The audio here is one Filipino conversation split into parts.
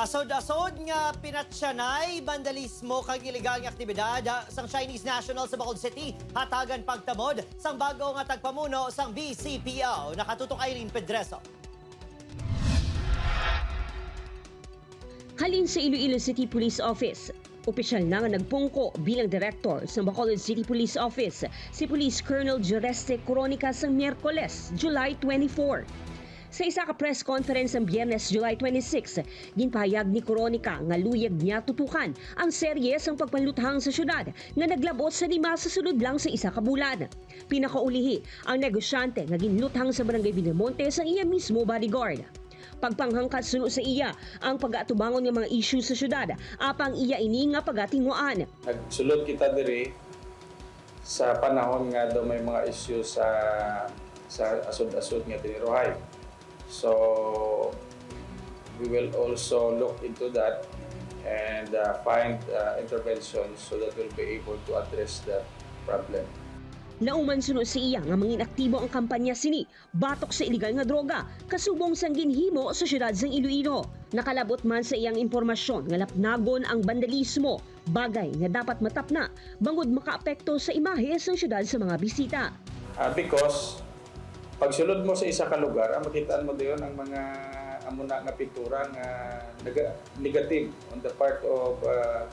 Asod-asod nga pinatsyanay, vandalismo kag iligal nga aktibidad ah, sang Chinese National sa Bacolod City hatagan pagtamod sang bago nga tagpamuno sang BCPO. Nakatutok Irene Pedreso. Halin sa Iloilo City Police Office. Opisyal na nga nagpungko bilang director sa Bacolod City Police Office si Police Colonel Jureste Coronica sa Miyerkules, July 24. Sa isa ka press conference ng Biyernes, July 26, ginpahayag ni Coronica nga luyag niya tutukan ang serye sang pagpanluthang sa syudad nga naglabot sa lima sa sunod lang sa isa ka bulan. Pinakaulihi ang negosyante nga ginluthang sa Barangay Binamonte sa iya mismo bodyguard. Pagpanghangkat suno sa iya ang pag-atubangon ng mga issue sa syudad, apang iya ini nga pagatinguan. Nagsulod kita diri sa panahon nga daw may mga issue sa sa asod-asod nga tiniruhay. So we will also look into that and uh, find uh, interventions so that we'll be able to address that problem. Nauman suno sa iya nga mangin aktibo ang kampanya sini batok sa iligal nga droga kasubong sang ginhimo sa syudad sang Iloilo. Nakalabot man sa iyang impormasyon nga lapnagon ang vandalismo, bagay nga dapat matapna bangod makaapekto sa imahe sang syudad sa mga bisita. Uh, because pag sulod mo sa isa ka lugar, ang makitaan mo doon ang mga amuna nga pintura nga nega- negative on the part of uh,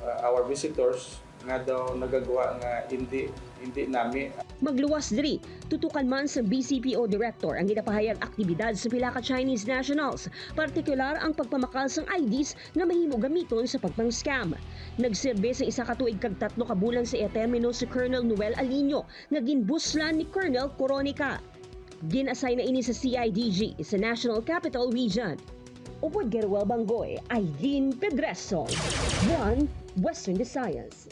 uh, our visitors nga daw nagagawa nga hindi hindi nami Magluwas diri, tutukan man sa BCPO Director ang ginapahayag aktibidad sa pila ka Chinese nationals, partikular ang pagpamakal sang IDs na mahimo gamiton sa pagpang-scam. Nagserbe sa isa ka tuig kag tatlo ka bulan sa termino si Colonel Noel Alino nga ginbuslan ni Colonel Coronica. Ginasay na ini sa CIDG sa National Capital Region. Upod Gerwel Bangoy, Aileen Pedreso. One Western Visayas.